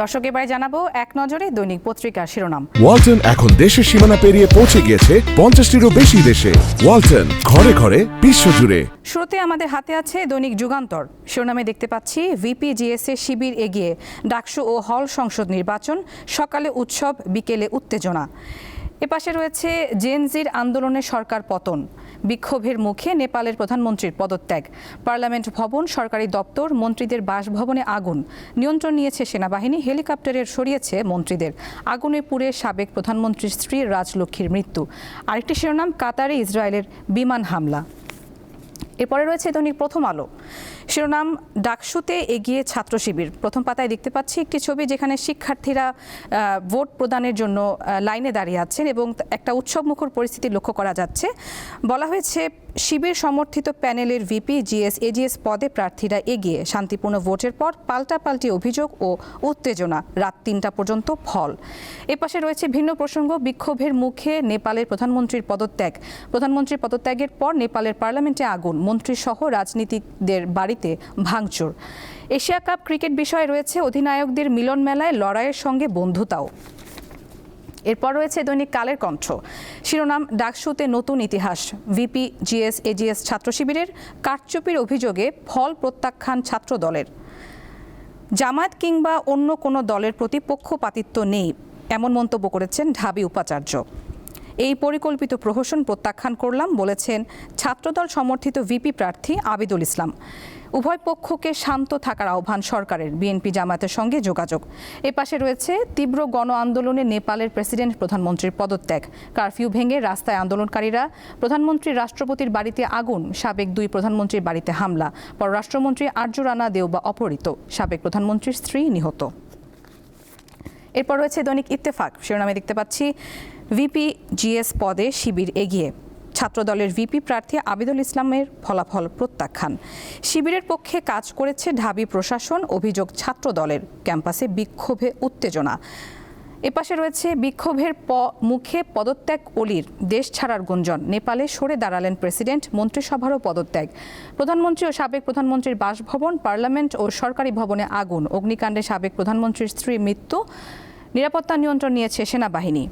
দর্শক এবারে জানাব এক নজরে দৈনিক পত্রিকার শিরোনাম। ওয়ালটন এখন দেশের সীমানা পেরিয়ে পৌঁছে গিয়েছে পঞ্চাশটিরও বেশি দেশে। ওয়ালটন ঘরে ঘরে বিশ্বজুড়ে শুরুতে আমাদের হাতে আছে দৈনিক যুগান্তর। শিরোনামে দেখতে পাচ্ছি ভিপি জিএসএ শিবির এগিয়ে ডাকসু ও হল সংসদ নির্বাচন সকালে উৎসব বিকেলে উত্তেজনা। এপাশে রয়েছে জেনজির আন্দোলনে সরকার পতন, বিক্ষোভের মুখে নেপালের প্রধানমন্ত্রীর পদত্যাগ, পার্লামেন্ট ভবন, সরকারি দপ্তর, মন্ত্রীদের বাসভবনে আগুন, নিয়ন্ত্রণ নিয়েছে সেনাবাহিনী, হেলিকপ্টারের সরিয়েছে মন্ত্রীদের, আগুনে পুড়ে সাবেক প্রধানমন্ত্রীর স্ত্রী রাজলক্ষ্মীর মৃত্যু। আরেকটি শিরোনাম, কাতারে ইসরায়েলের বিমান হামলা। এরপরে রয়েছে দৈনিক প্রথম আলো। শিরোনাম, ডাকসুতে এগিয়ে ছাত্র শিবির। প্রথম পাতায় দেখতে পাচ্ছি একটি ছবি যেখানে শিক্ষার্থীরা ভোট প্রদানের জন্য লাইনে দাঁড়িয়ে আছেন এবং একটা উৎসবমুখর পরিস্থিতি লক্ষ্য করা যাচ্ছে। বলা হয়েছে শিবির সমর্থিত প্যানেলের ভিপি জিএস এজিএস পদে প্রার্থীরা এগিয়ে শান্তিপূর্ণ ভোটের পর পাল্টাপাল্টি অভিযোগ ও উত্তেজনা। রাত তিনটা পর্যন্ত ফল। এপাশে রয়েছে ভিন্ন প্রসঙ্গ। বিক্ষোভের মুখে নেপালের প্রধানমন্ত্রীর পদত্যাগ। প্রধানমন্ত্রীর পদত্যাগের পর নেপালের পার্লামেন্টে আগুন। মন্ত্রীসহ রাজনীতিকদের বাড়িতে ভাঙচুর। এশিয়া কাপ ক্রিকেট বিষয়ে রয়েছে অধিনায়কদের মিলন মেলায় লড়াইয়ের সঙ্গে বন্ধুতাও। এরপর রয়েছে দৈনিক কালের কণ্ঠ। শিরোনাম, ডাকসুতে নতুন ইতিহাস, ভিপি, জিএস, এজিএস ছাত্র শিবিরের কারচুপির অভিযোগে ফল প্রত্যাখ্যান ছাত্র দলের। জামায়াত কিংবা অন্য কোনো দলের প্রতি পক্ষপাতিত্ব নেই, এমন মন্তব্য করেছেন ঢাবি উপাচার্য। এই পরিকল্পিত প্রহসন প্রত্যাখ্যান করলাম, বলেছেন ছাত্রদল সমর্থিত ভিপি প্রার্থী আবিদুল ইসলাম। উভয় পক্ষকে শান্ত থাকার আহ্বান সরকারের, বিএনপি জামায়াতের সঙ্গে যোগাযোগ। এ পাশে রয়েছে তীব্র গণ আন্দোলনে নেপালের প্রেসিডেন্ট প্রধানমন্ত্রীর পদত্যাগ। কারফিউ ভেঙে রাস্তায় আন্দোলনকারীরা প্রধানমন্ত্রী রাষ্ট্রপতির বাড়িতে আগুন, সাবেক দুই প্রধানমন্ত্রীর বাড়িতে হামলা। পররাষ্ট্রমন্ত্রী আর্য রানা দেওবা অপহৃত, সাবেক প্রধানমন্ত্রীর স্ত্রী নিহত। এরপর রয়েছে দৈনিক ইত্তেফাক, শিরোনামে দেখতে পাচ্ছি ভিপি জিএস পদে শিবির এগিয়ে। ছাত্রদলের ভিপি প্রার্থী আবিদুল ইসলামের ফলাফল প্রত্যাখ্যান। শিবিরের পক্ষে কাজ করেছে ঢাবি প্রশাসন, অভিযোগ ছাত্র দলের ক্যাম্পাসে বিক্ষোভে উত্তেজনা। এপাশে রয়েছে বিক্ষোভের প, মুখে পদত্যাগ অলির, দেশ ছাড়ার গুঞ্জন। নেপালে সরে দাঁড়ালেন প্রেসিডেন্ট, মন্ত্রিসভারও পদত্যাগ। প্রধানমন্ত্রী ও সাবেক প্রধানমন্ত্রীর বাসভবন, পার্লামেন্ট ও সরকারি ভবনে আগুন। অগ্নিকাণ্ডে সাবেক প্রধানমন্ত্রীর স্ত্রীর মৃত্যু। নিরাপত্তা নিয়ন্ত্রণ নিয়েছে সেনাবাহিনী।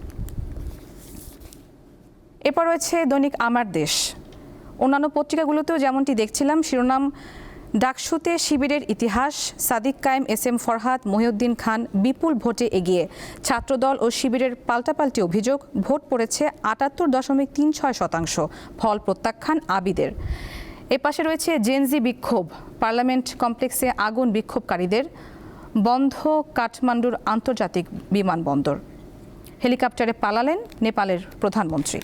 এরপর রয়েছে দৈনিক আমার দেশ। অন্যান্য পত্রিকাগুলোতেও যেমনটি দেখছিলাম, শিরোনাম ডাকসুতে শিবিরের ইতিহাস, সাদিক কায়েম এস এম ফরহাদ, মহিউদ্দিন খান বিপুল ভোটে এগিয়ে। ছাত্রদল ও শিবিরের পাল্টাপাল্টি অভিযোগ, ভোট পড়েছে আটাত্তর দশমিক তিন ছয় শতাংশ, ফল প্রত্যাখ্যান আবিদের। এপাশে রয়েছে জেনজি বিক্ষোভ, পার্লামেন্ট কমপ্লেক্সে আগুন বিক্ষোভকারীদের, বন্ধ কাঠমান্ডুর আন্তর্জাতিক বিমানবন্দর। হেলিকপ্টারে পালালেন নেপালের প্রধানমন্ত্রী।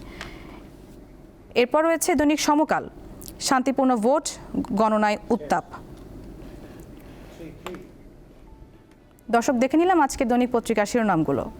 এরপর রয়েছে দৈনিক সমকাল। শান্তিপূর্ণ ভোট, গণনায় উত্তাপ। দর্শক দেখে নিলাম আজকে দৈনিক পত্রিকার শিরোনামগুলো।